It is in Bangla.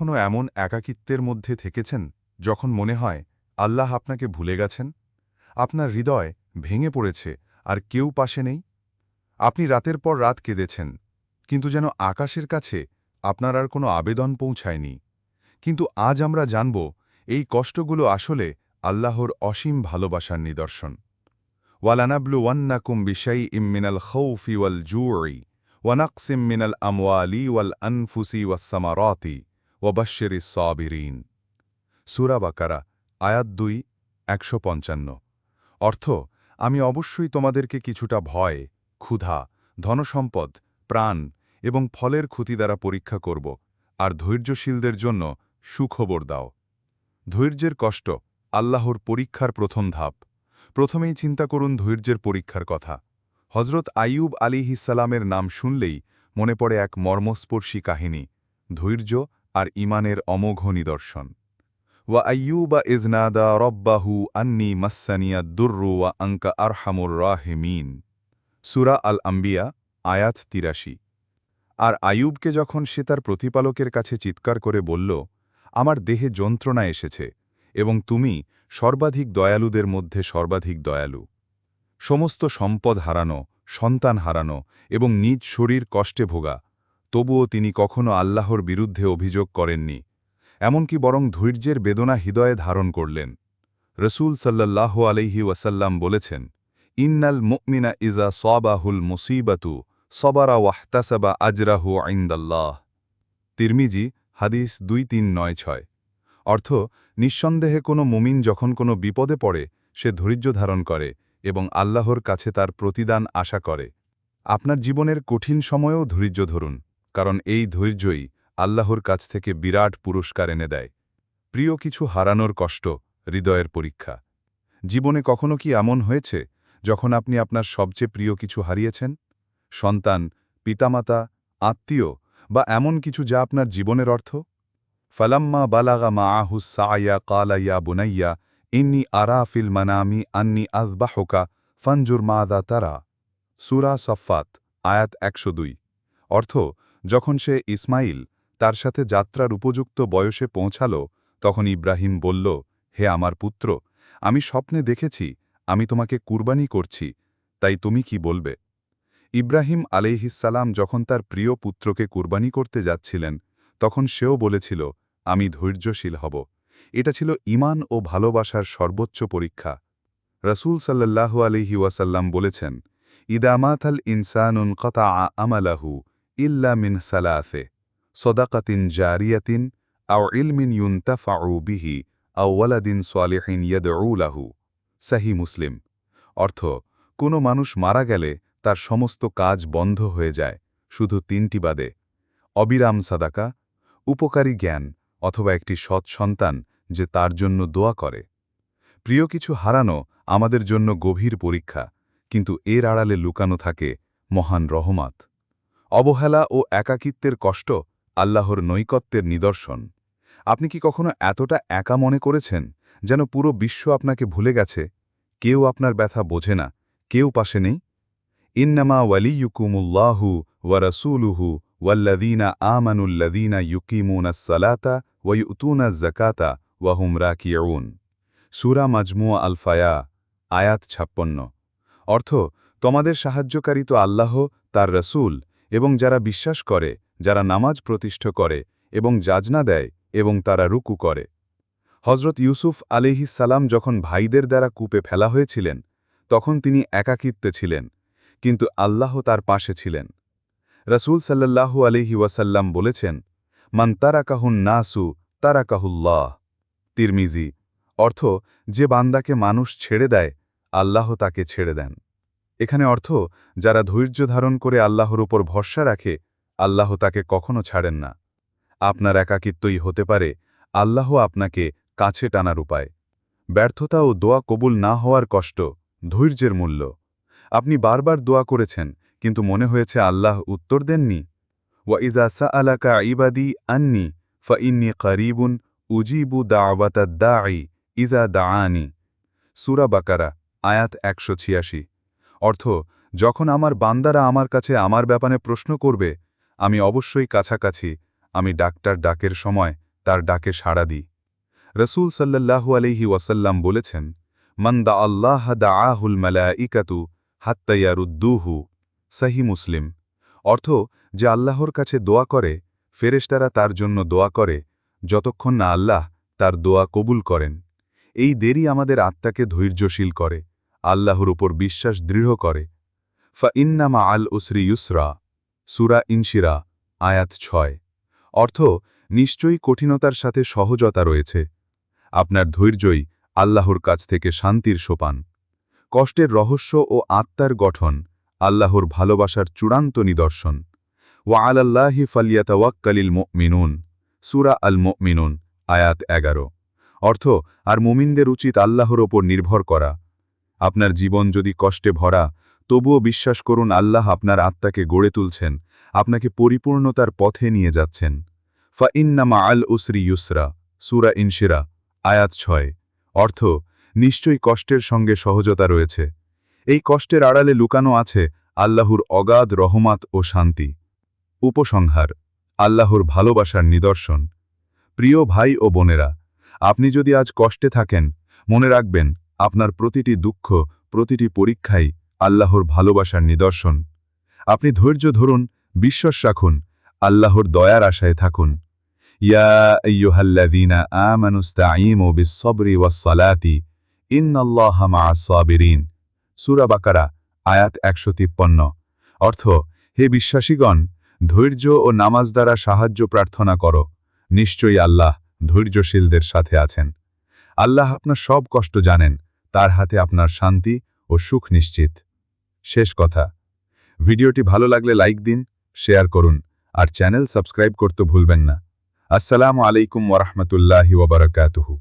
কখনো এমন একাকিত্বের মধ্যে থেকেছেন যখন মনে হয় আল্লাহ আপনাকে ভুলে গেছেন? আপনার হৃদয় ভেঙে পড়েছে আর কেউ পাশে নেই? আপনি রাতের পর রাত কেঁদেছেন, কিন্তু যেন আকাশের কাছে আপনার আর কোনো আবেদন পৌঁছায়নি। কিন্তু আজ আমরা জানব এই কষ্টগুলো আসলে আল্লাহর অসীম ভালোবাসার নিদর্শন। ওয়ালানাবলু ওয়ান্নাকুম বিশাই ইম্মিনাল খৌফি ওয়াল জুয়ি ওয়ানাকসিম মিনাল আমওয়ালি ওয়াল আনফুসি ওয়াসামারতি ওয়াবাশির সাবিরিন। সুরা বাকারা, আয়াত দুই, একশো পঞ্চান্ন। অর্থ, আমি অবশ্যই তোমাদেরকে কিছুটা ভয়, ক্ষুধা, ধনসম্পদ, প্রাণ এবং ফলের ক্ষতি দ্বারা পরীক্ষা করব, আর ধৈর্যশীলদের জন্য সুখবর দাও। ধৈর্যের কষ্ট, আল্লাহর পরীক্ষার প্রথম ধাপ। প্রথমেই চিন্তা করুন ধৈর্যের পরীক্ষার কথা। হজরত আইয়ুব আলিহিসালামের নাম শুনলেই মনে পড়ে এক মর্মস্পর্শী কাহিনী, ধৈর্য আর ইমানের অমোঘ নিদর্শন। ওয়া আইয়ুবা ইজনাদা রব্বাহু আন্নি মাসানিয়া দুর্রু ওয়া আঙ্কা আরহামুর রাহেমিন। সুরা আল আম্বিয়া আয়াত তিরাশি। আর আয়ুবকে যখন সে তার প্রতিপালকের কাছে চিৎকার করে বলল, আমার দেহে যন্ত্রণা এসেছে এবং তুমি সর্বাধিক দয়ালুদের মধ্যে সর্বাধিক দয়ালু। সমস্ত সম্পদ হারানো, সন্তান হারানো এবং নিজ শরীর কষ্টে ভোগা তবুও তিনি কখনো আল্লাহর বিরুদ্ধে অভিযোগ করেননি, এমনকি বরং ধৈর্যের বেদনা হৃদয়ে ধারণ করলেন। রসুল সাল্লাহ আলহি ওয়াসাল্লাম বলেছেন, ইন্নাল মুকমিনা ইজা সবাহুল মুসিবাতু সবারা ওয়াহতাসাবা আজরাহু আইন্দাল্লাহ তিরমিজি, হাদিস দুই তিন নয় ছয়। অর্থ, নিঃসন্দেহে কোনো মুমিন যখন কোনো বিপদে পড়ে, সে ধৈর্য ধারণ করে এবং আল্লাহর কাছে তার প্রতিদান আশা করে। আপনার জীবনের কঠিন সময়েও ধৈর্য ধরুন। কারণ এই ধৈর্যই আল্লাহর কাছ থেকে বিরাট পুরস্কার এনে দেয়। প্রিয়, কিছু হারানোর কষ্ট হৃদয়ের পরীক্ষা। জীবনে কখনো কি এমন হয়েছে যখন আপনি আপনার সবচেয়ে প্রিয় কিছু হারিয়েছেন? সন্তান, পিতামাতা, আত্মীয় বা এমন কিছু যা আপনার জীবনের অর্থ? ফালাম্মা বালাগা মা আহুস সায়া কালাইয়া বুনাইয়া, ইন্নি আরা ফিল মানামি আন্নি আজবাহকা ফঞ্জুর মাদা তারা। সুরা সফাত আয়াত একশো দুই। অর্থ যখন সে ইসমাইল তার সাথে যাত্রার উপযুক্ত বয়সে পৌঁছাল, তখন ইব্রাহিম বলল, হে আমার পুত্র, আমি স্বপ্নে দেখেছি, আমি তোমাকে কুরবানি করছি, তাই তুমি কি বলবে? ইব্রাহিম আলাইহিসালাম যখন তার প্রিয় পুত্রকে কুরবানি করতে যাচ্ছিলেন, তখন সেও বলেছিল, আমি ধৈর্যশীল হব। এটা ছিল ইমান ও ভালোবাসার সর্বোচ্চ পরীক্ষা। রসুল সাল্লাল্লাহু আলহি ওয়াসাল্লাম বলেছেন ইদামাথাল ইনসানুন কতা আমালাহু ইল্লা মিন সালাফে সদাকাতিন জারিয়াতিন, আও ইলমিন ইউন্তাফাউ বিহি, আও ওয়ালাদিন সোয়ালিহিন ইয়দউলাহু সাহি মুসলিম। অর্থ, কোনো মানুষ মারা গেলে তার সমস্ত কাজ বন্ধ হয়ে যায়, শুধু তিনটি বাদে। অবিরাম সাদাকা, উপকারী জ্ঞান, অথবা একটি সৎ সন্তান যে তার জন্য দোয়া করে। প্রিয় কিছু হারানো আমাদের জন্য গভীর পরীক্ষা, কিন্তু এর আড়ালে লুকানো থাকে মহান রহমাত। অবহেলা ও একাকিত্বের কষ্ট আল্লাহর নৈকত্যের নিদর্শন। আপনি কি কখনো এতটা একা মনে করেছেন যেন পুরো বিশ্ব আপনাকে ভুলে গেছে? কেউ আপনার ব্যথা বোঝে না, কেউ পাশে নেই? ইন্নামা ওয়ালিয়ুকুমুল্লাহু ওয়ারসুলুহু ওয়াল্লাদিনা আমানুল্লাদিনা ইউকিমুনা সালাতা ওয়ুতুনা জাকাতা ওয়াহুম রাকিউন। সুরা মাজমুয়া আলফায়া আয়াত ছাপ্পন্ন। অর্থ, তোমাদের সাহায্যকারী তো আল্লাহ, তার রসুল। এবং যারা বিশ্বাস করে, যারা নামাজ প্রতিষ্ঠা করে এবং যাজনা দেয় এবং তারা রুকু করে। হজরত ইউসুফ আলিহিসাল্লাম যখন ভাইদের দ্বারা কূপে ফেলা হয়েছিলেন, তখন তিনি একাকিত্বে ছিলেন, কিন্তু আল্লাহ তার পাশে ছিলেন। রসুল সাল্লাল্লাহু আলিহি ওয়াসাল্লাম বলেছেন, মান তারাকাহুন নাসু তারাকাহুল্লাহ। তিরমিজি, অর্থ, যে বান্দাকে মানুষ ছেড়ে দেয়, আল্লাহ তাকে ছেড়ে দেন। এখানে অর্থ, যারা ধৈর্য ধারণ করে আল্লাহর উপর ভরসা রাখে, আল্লাহ তাকে কখনো ছাড়েন না। আপনার একাকিত্বই হতে পারে, আল্লাহ আপনাকে কাছে টানার উপায়। ব্যর্থতা ও দোয়া কবুল না হওয়ার কষ্ট ধৈর্যের মূল্য। আপনি বারবার দোয়া করেছেন, কিন্তু মনে হয়েছে আল্লাহ উত্তর দেননি। ওয়া ইজা সা আলাকা ইবাদি আন্নি ফইন্নি করিবুন উজিবু দাওয়াতাদ্দাঈ ইজা দাআনি। সুরা বাকারা, আয়াত একশো ছিয়াশি। অর্থ, যখন আমার বান্দারা আমার কাছে আমার ব্যাপারে প্রশ্ন করবে, আমি অবশ্যই কাছাকাছি, আমি ডাক্তার ডাকের সময় তার ডাকে সাড়া দিই। রসুল সাল্লাল্লাহু আলহি ওয়াসাল্লাম বলেছেন মন্দা আল্লাহ দা আহুল মালাইকাতু হাত্তাইয়ারুদ্দুহু সাহি মুসলিম। অর্থ, যে আল্লাহর কাছে দোয়া করে, ফেরেশতারা তার জন্য দোয়া করে, যতক্ষণ না আল্লাহ তার দোয়া কবুল করেন। এই দেরি আমাদের আত্মাকে ধৈর্যশীল করে। আল্লাহর উপর বিশ্বাস দৃঢ় করে। ফা ইন্নামা আল উসরি ইউসরা, সুরা ইনশিরা, আয়াত ছয়। অর্থ, নিশ্চয়ই কঠিনতার সাথে সহজতা রয়েছে। আপনার ধৈর্যই আল্লাহর কাছ থেকে শান্তির সোপান। কষ্টের রহস্য ও আত্মার গঠন, আল্লাহর ভালোবাসার চূড়ান্ত নিদর্শন। ওয়া আলাল্লাহি ফালিয়াতাওয়াক্কালিল মিনুন সুরা আল মিনুন আয়াত এগারো। অর্থ, আর মুমিনদের উচিত আল্লাহর ওপর নির্ভর করা। আপনার জীবন যদি কষ্টে ভরা, তবুও বিশ্বাস করুন আল্লাহ আপনার আত্মাকে গড়ে তুলছেন, আপনাকে পরিপূর্ণতার পথে নিয়ে যাচ্ছেন। ফা ইন্নামা আল উসরি ইউসরা, সুরা ইনশিরা, আয়াত ছয়। অর্থ, নিশ্চয়ই কষ্টের সঙ্গে সহজতা রয়েছে। এই কষ্টের আড়ালে লুকানো আছে আল্লাহর অগাধ রহমাত ও শান্তি। উপসংহার, আল্লাহর ভালোবাসার নিদর্শন। প্রিয় ভাই ও বোনেরা, আপনি যদি আজ কষ্টে থাকেন, মনে রাখবেন আপনার প্রতিটি দুঃখ, প্রতিটি পরীক্ষাই আল্লাহর ভালোবাসার নিদর্শন। আপনি ধৈর্য ধরুন, বিশ্বাস রাখুন, আল্লাহর দয়ার আশায় থাকুন। সূরা আয়াত 153 অর্থ, হে বিশ্বাসীগণ, ধৈর্য ও নামাজ দ্বারা সাহায্য প্রার্থনা করো। নিশ্চয়ই আল্লাহ ধৈর্যশীলদের সাথে আছেন। আল্লাহ আপনার সব কষ্ট জানেন। তার হাতে আপনার শান্তি ও সুখ নিশ্চিত। শেষ কথা। ভিডিওটি ভালো লাগলে লাইক দিন, শেয়ার করুন, আর চ্যানেল সাবস্ক্রাইব করতে ভুলবেন না। আসসালামু আলাইকুম ওরহমতুল্লাহি ওবরাকাতুহু